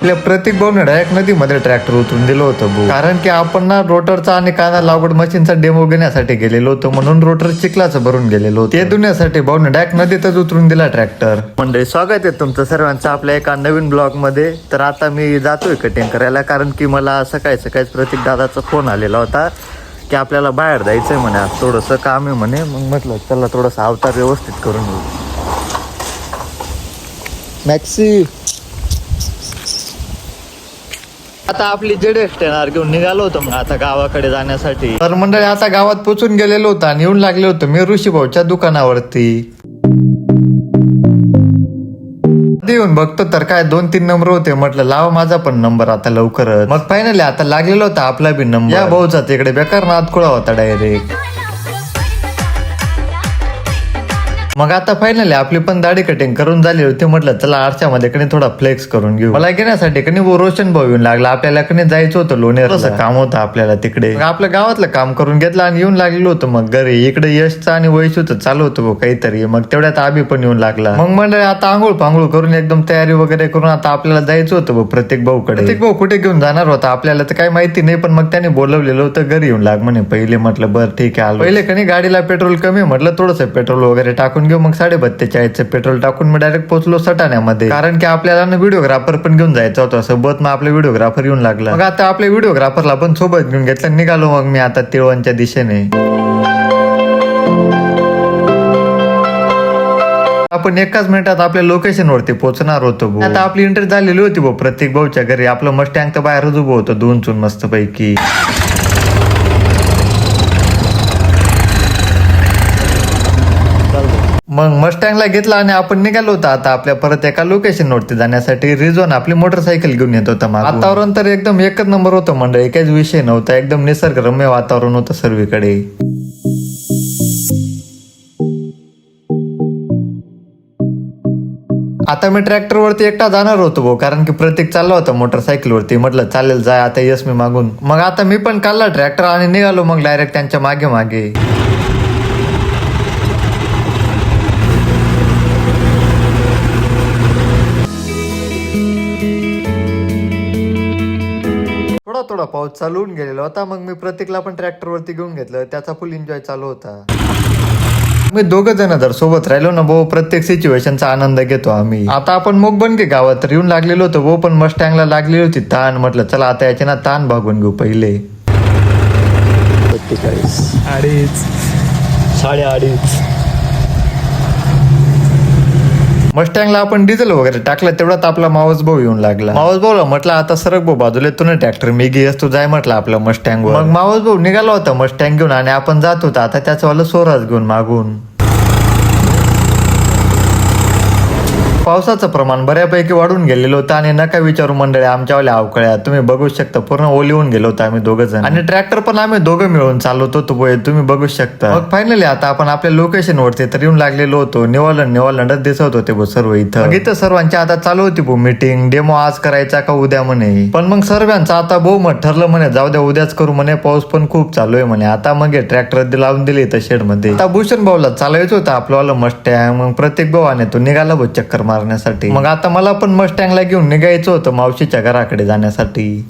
आपल्या प्रत्येक भाऊने एक नदीमध्ये ट्रॅक्टर उतरून दिलं होतं भाऊ कारण की आपण ना रोटरचा आणि कांदा लागवड मशीनचा डेमो घेण्यासाठी गेलेलो होतो म्हणून रोटर चिखलाचं भरून गेलेलो ते धुण्यासाठी भाऊने एक नदीतच उतरून दिला ट्रॅक्टर म्हणजे स्वागत आहे तुमचं सर्वांचं आपल्या एका नवीन ब्लॉगमध्ये. तर आता मी जातोय कटिंग करायला कारण की मला सकाळी सकाळीच प्रतीक दादाचा फोन आलेला होता की आपल्याला बाहेर जायचंय म्हणे आज थोडंसं काम आहे म्हणे. मग म्हटलं चला थोडंसं अवतार व्यवस्थित करून घेऊ. मॅक्सी आता आपली जेडेक्स ट्रेनर घेऊन निघालो होतो मग आता गावाकडे जाण्यासाठी. तर मंडळी आता गावात पोचून गेलेलो होतो आणि येऊन लागले होतो मी ऋषीभाऊच्या दुकानावरती. येऊन बघतो तर काय दोन तीन नंबर होते. म्हटलं लावा माझा पण नंबर आता लवकरच. मग फायनली आता लागलेला होता आपला बी नंबर. या भाऊचा तिकडे बेकार नाद खुळा होता डायरेक्ट मग आता फायनली आपली पण दाढी कटिंग करून झाली होती म्हटलं चला आरशामध्ये कणी थोडा फ्लेक्स करून घेऊ. मला घेण्यासाठी कणी वो रोशन भाऊ येऊन लागला आपल्याला कणी जायचं होतं लोणेर काम होतं आपल्याला तिकडे. मग आपल्या गावातलं काम करून घेतलं आणि येऊन लागलेलो होतं मग घरी. इकडे यशचं आणि वैशूचं चालू होतं काहीतरी. मग तेवढ्यात आबी पण येऊन लागला. मग मंडळी आता आंघोळ पांघोळ करून एकदम तयारी वगैरे करून आता आपल्याला जायचं होतं प्रत्येक भाऊकडे. प्रत्येक भाऊ कुठे घेऊन जाणार होता आपल्याला तर काही माहिती नाही पण मग त्याने बोलवलेलं होतं घरी येऊन लाग म्हणे. पहिले म्हटलं बरं ठीक आहे आलो. पहिले कणी गाडीला पेट्रोल कमी म्हटलं थोडंसं पेट्रोल वगैरे टाकून घेऊ मग साडे बत्तेचाळीसचं पेट्रोल टाकून मी डायरेक्ट पोहोचलो सटाण्यामध्ये. कारण की आपल्याला ना व्हिडिओग्राफर पण घेऊन जायचं होतं. सोबत मग आपले व्हिडिओग्राफर येऊन लागला. मग आता आपल्या व्हिडिओग्राफरला पण सोबत घेऊन घेतलं निघालो मग मी आता तिळवणच्या दिशेने. आपण एकाच मिनिटात आपल्या लोकेशन वरती पोहोचणार होतो आता आपली इंटरेस्ट झालेली होती भाऊ प्रत्येक भाऊच्या घरी. आपलं मस्टँग तर बाहेरच उभं होतं दोन चून मस्त पैकी मग मस्टँगला घेतला आणि आपण निघालो होतो. आता आपल्या परत एका लोकेशन वरती जाण्यासाठी रिझॉन आपली मोटरसायकल घेऊन येत होता वातावरण तर एकदम एकच नंबर होतं मंडळी. काहीच विषय नव्हता. एकदम निसर्गरम्य वातावरण होतं सर्वीकडे. आता मी ट्रॅक्टर वरती एकटा जाणार होतो भाऊ. कारण की प्रत्येक चालला होता मोटरसायकल वरती. म्हटलं चालेल जाय आता यस मी मागून. मग आता मी पण काढला ट्रॅक्टर आणि निघालो मग डायरेक्ट त्यांच्या मागे मागे. थोडा पाऊस चालू होऊन गेलेला होता. मग मी प्रत्येकला पण ट्रॅक्टर वरती घेऊन घेतलं. त्याचा फुल एन्जॉय चालू होता. मी दोघं जण जर सोबत राहिलो ना भाऊ प्रत्येक सिच्युएशनचा आनंद घेतो आम्ही. आता आपण मग बनके गावात तर येऊन लागलेलो होतो. भाऊ पण मस्टँगला लागलेली होती. ताण म्हटलं चला आता याचे ना ताण भागून घेऊ पहिले. अडीच. साडे अडीच. मस्टँगला आपण डिझेल वगैरे टाकलं तेवढ्यात आपला मावस भाऊ येऊन लागला. मावस भाऊला म्हटलं आता सरक भाऊ बाजूला तू ना ट्रॅक्टर मी घे तू जाय म्हटलं आपलं मस्टँग मग मावस भाऊ निघाला होता मस्टँग घेऊन आणि आपण जात होता. आता त्याचं वाला सोराज घेऊन मागून. पावसाचं प्रमाण बऱ्यापैकी वाढून गेलेलं होतं आणि नका विचारू मंडळी आमच्यावाल्या अवकळ्या तुम्ही बघू शकता पूर्ण ओली होऊन गेलो होतो आम्ही दोघं जण आणि ट्रॅक्टर पण आम्ही दोघं मिळून चालवत होतो तुम्ही बघू शकता. मग फायनली आता आपण आपल्या लोकेशन वरती तर येऊन लागलेलो होतो. निवालन निवालंडच दिसत होते भाऊ सर्व इथं. मग इथं सर्वांची आता चालू होती भाऊ मीटिंग डेमो आज करायचा का उद्या म्हणे? पण मग सर्वांचं आता भाऊ मग ठरलं म्हणे जाऊ द्या उद्याच करू म्हणे. पाऊस पण खूप चालू आहे म्हणे. आता मग ट्रॅक्टर लावून दिले इथं शेडमध्ये. आता भूषण भाऊला चालायचं होतं आपल्याला मस्टँग मग प्रत्येक भावाने तो निघाला भाऊ चक्कर मारण्यासाठी. मग आता मला पण मस्टँगला घेऊन निघायचं होतं मावशीच्या घराकडे जाण्यासाठी.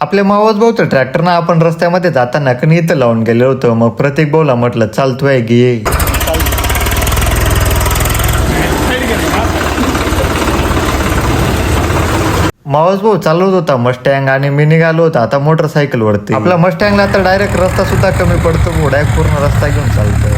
आपल्या मावस भाऊचं ट्रॅक्टर ना आपण रस्त्यामध्ये जाताना कणी इथं लावून गेलो होतो. मग प्रत्येक भाऊला म्हटलं चालतोय गे आहे घे मावस भाऊ चालवत होता मस्टँग आणि मी निघालो होता आता मोटरसायकल वरती. आपला मस्टँगला तर डायरेक्ट रस्ता सुद्धा कमी पडतो भाऊ डायरेक्ट पूर्ण रस्ता घेऊन चालतो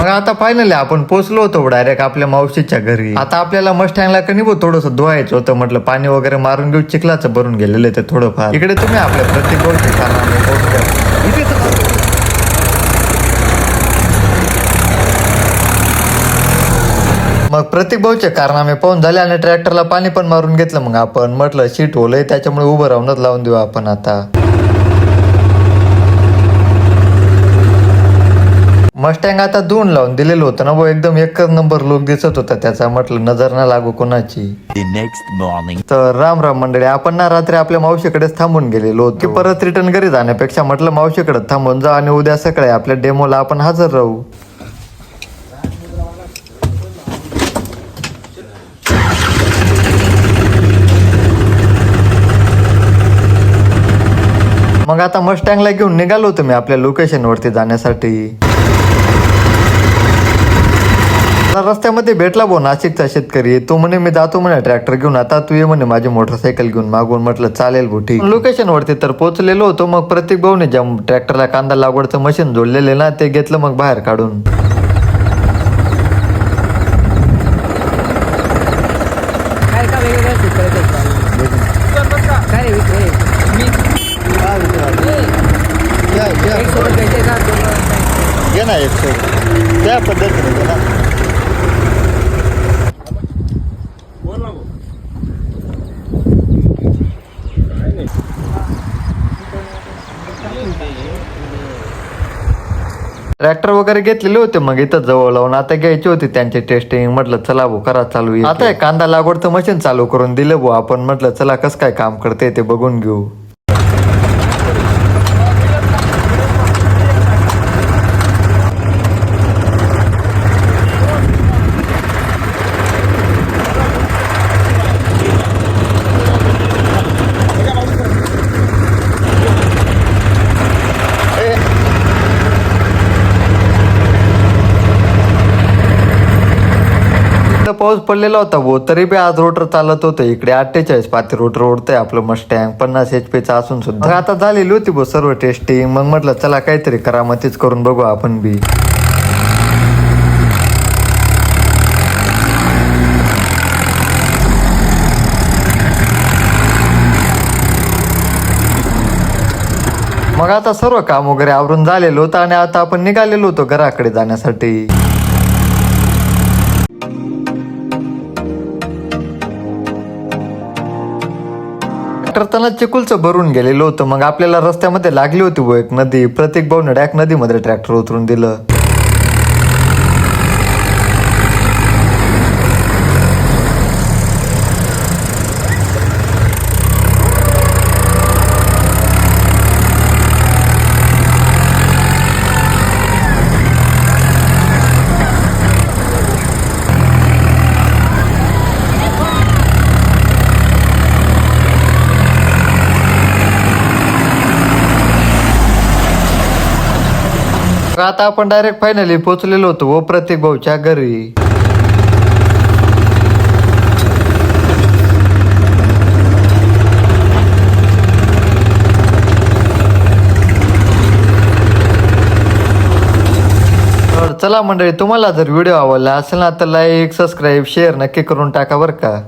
मग आता फायनली आपण पोहोचलो होतो डायरेक्ट आपल्या मावशीच्या घरी. आता आपल्याला मस्टँगला कणी भाऊ थोडस धुवायचं होतं म्हटलं पाणी वगैरे मारून घेऊ चिखलाचं भरून गेलेलं ते थोडंफार. इकडे तुम्ही आपल्या प्रत्येक गोष्टी मग प्रत्येक भाऊचे कारनामे पाहून झाले आणि ट्रॅक्टरला पाणी पण मारून घेतलं मग आपण. म्हटलं शीट होलंय त्याच्यामुळे उभं राहूनच लावून देऊ आपण आता. मस्टँग आता धुवून लावून दिलेलं होतं ना वो एकदम एकच नंबर लुक दिसत होता त्याचा. म्हटलं नजर ना लागू कोणाची. Morning. तर राम राम मंडळी आपण ना रात्री आपल्या मावशीकडेच थांबून गेलेलो होतो. की परत रिटर्न घरी जाण्यापेक्षा म्हटलं मावशीकडे थांबून जा आणि उद्या सकाळी आपल्या डेमोला आपण हजर राहू. मग आता मस्टँगला घेऊन निघालो होतो मी आपल्या लोकेशन वरती जाण्यासाठी. मला रस्त्यामध्ये भेटला भाऊ नाशिकचा शेतकरी. तो म्हणे मी जातो म्हणे ट्रॅक्टर घेऊन. आता तू ये म्हणे माझी मोटरसायकल घेऊन. मागून म्हटलं चालेल भाऊ ठीक. लोकेशन वरती तर पोहोचलेलो होतो. मग प्रत्येक भाऊने ज्या ट्रॅक्टरला कांदा लागवडचं मशीन जोडलेले ना ते घेतलं मग बाहेर काढून काय का वेगवेगळ्या शेतकऱ्याचं काय रे विषय एक सोबत घ्यायचे का दोन घे ना एकशे त्या पद्धतीने घे ना ट्रॅक्टर वगैरे घेतलेले होते मग इथं जवळ लावून. आता घ्यायची होती त्यांची टेस्टिंग म्हटलं चला भाऊ करा चालू आता कांदा लागवडचं मशीन चालू करून दिलं भाऊ आपण. म्हटलं चला कसं काय काम करते ते बघून घेऊ. पाऊस पडलेला होता भाऊ तरी बी आज रोटर चालत होतं. इकडे अठ्ठेचाळीस पाती रोटर ओढतंय आपलं मस्टँग पन्नास एच पीचा असून सुद्धा. मग आता झालेली होती भाऊ सर्व टेस्टिंग मग म्हटलं चला काहीतरी करामतीच करून बघू आपण बी. मग आता सर्व काम वगैरे आवरून झालेलं होतं आणि आता आपण निघालेलो होतो घराकडे जाण्यासाठी. करताना चिकुलचं भरून गेलेलं होतं. मग आपल्याला रस्त्यामध्ये लागली होती वो एक नदी. प्रत्येक भाऊने डॅक नदीमध्ये ट्रॅक्टर उतरून दिलं. तर आता आपण डायरेक्ट फायनली पोचलेलो होतो हो व प्रत्येक भाऊच्या घरी. तर चला मंडळी तुम्हाला जर व्हिडिओ आवडला असेल ना तर लाईक सबस्क्राईब शेअर नक्की करून टाका बरं का.